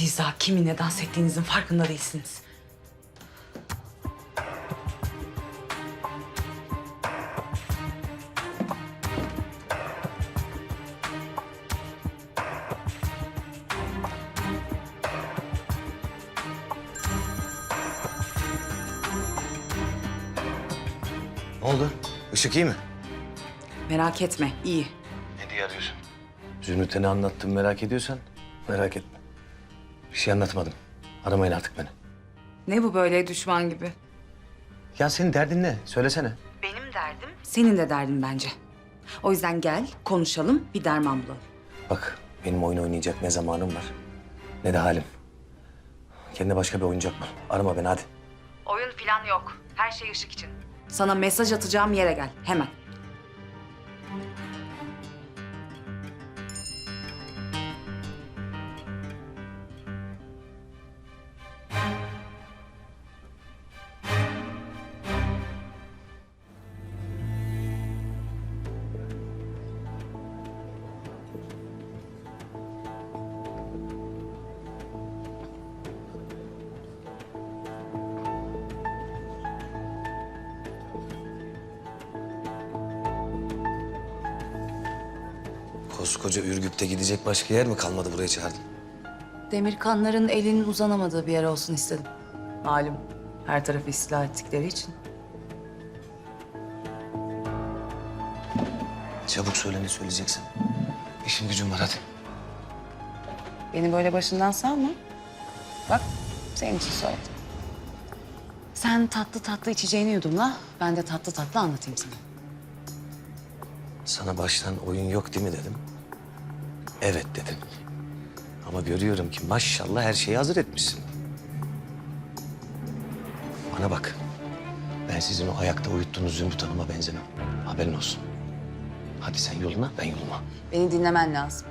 Siz daha kiminle dans ettiğinizin farkında değilsiniz. Ne oldu? Işık iyi mi? Merak etme, iyi. Ne diye arıyorsun? Zümrüt'e ne anlattım merak ediyorsan merak etme. Bir şey anlatmadım. Aramayın artık beni. Ne bu böyle düşman gibi? Ya senin derdin ne? Söylesene. Benim derdim... Senin de derdin bence. O yüzden gel, konuşalım, bir derman bulalım. Bak benim oyun oynayacak ne zamanım var ne de halim. Kendine başka bir oyuncak bul. Arama beni hadi. Oyun falan yok. Her şey ışık için. Sana mesaj atacağım yere gel, hemen. Koskoca Ürgüp'te gidecek başka yer mi kalmadı buraya çağırdın? Demirkanların elinin uzanamadığı bir yer olsun istedim. Malum her tarafı istila ettikleri için. Çabuk söyle ne söyleyeceksin. İşim gücüm var hadi. Beni böyle başından savma. Bak senin için söyledim. Sen tatlı tatlı içeceğini yudumla. Ben de tatlı tatlı anlatayım sana. Sana baştan oyun yok değil mi dedim. Evet dedim. Ama görüyorum ki maşallah her şeyi hazır etmişsin. Bana bak. Ben sizin o ayakta uyuttuğunuz Zümrüt Hanım'a benzemem. Haberin olsun. Hadi sen yoluna, ben yoluma. Beni dinlemen lazım.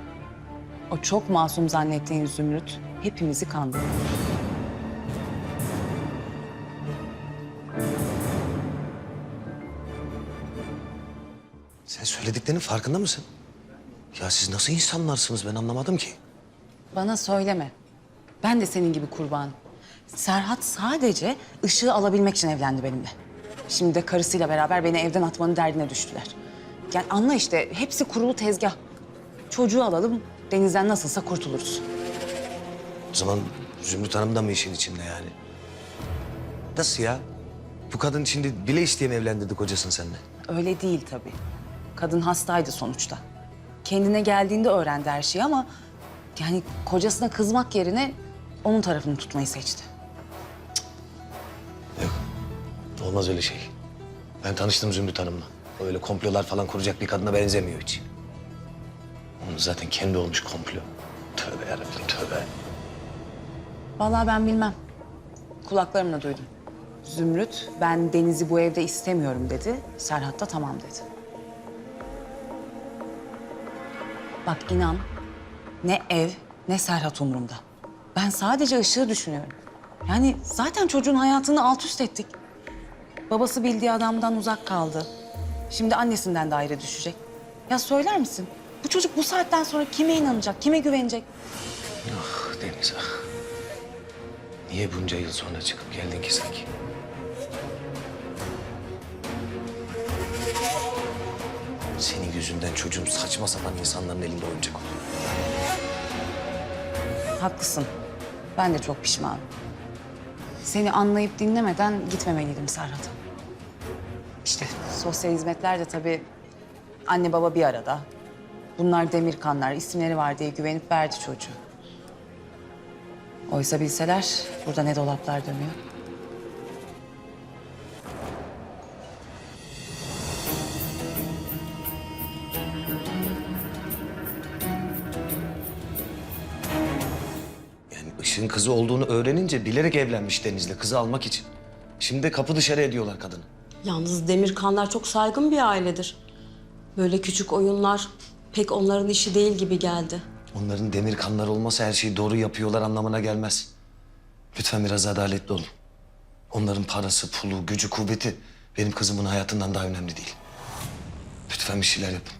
O çok masum zannettiğin Zümrüt hepimizi kandırdı. Sen söylediklerinin farkında mısın? Ya siz nasıl insanlarsınız ben anlamadım ki. Bana söyleme. Ben de senin gibi kurbanım. Serhat sadece ışığı alabilmek için evlendi benimle. Şimdi de karısıyla beraber beni evden atmanın derdine düştüler. Yani anla işte hepsi kurulu tezgah. Çocuğu alalım, denizden nasılsa kurtuluruz. O zaman Zümrüt Hanım da mı işin içinde yani? Nasıl ya? Bu kadın şimdi bile isteye mi evlendirdi kocasını seninle? Öyle değil tabii. Kadın hastaydı sonuçta. Kendine geldiğinde öğrendi her şeyi ama... ...yani kocasına kızmak yerine onun tarafını tutmayı seçti. Yok. Olmaz öyle şey. Ben tanıştım Zümrüt Hanım'la. O Öyle komplolar falan kuracak bir kadına benzemiyor hiç. Onun zaten kendi olmuş komplo. Tövbe yarabbim tövbe. Vallahi ben bilmem. Kulaklarımla duydum. Zümrüt, ben Deniz'i bu evde istemiyorum dedi. Serhat da tamam dedi. Bak inan, ne ev ne Serhat umurumda. Ben sadece ışığı düşünüyorum. Yani zaten çocuğun hayatını alt üst ettik. Babası bildiği adamdan uzak kaldı. Şimdi annesinden de ayrı düşecek. Ya söyler misin? Bu çocuk bu saatten sonra kime inanacak, kime güvenecek? Ah Deniz ah. Niye bunca yıl sonra çıkıp geldin ki sanki? Senin yüzünden çocuğum saçma sapan insanların elinde oyuncak oldu. Haklısın. Ben de çok pişmanım. Seni anlayıp dinlemeden gitmemeliydim Serhat'a. İşte sosyal hizmetler de tabii anne baba bir arada. Bunlar Demirkanlar, isimleri var diye güvenip verdi çocuğu. Oysa bilseler burada ne dolaplar dönüyor. Işık'ın kızı olduğunu öğrenince bilerek evlenmiş Deniz'le kızı almak için. Şimdi de kapı dışarı ediyorlar kadını. Yalnız Demirkanlar çok saygın bir ailedir. Böyle küçük oyunlar pek onların işi değil gibi geldi. Onların demir kanları olmasa her şeyi doğru yapıyorlar anlamına gelmez. Lütfen biraz adaletli olun. Onların parası, pulu, gücü, kuvveti benim kızımın hayatından daha önemli değil. Lütfen bir şeyler yapın.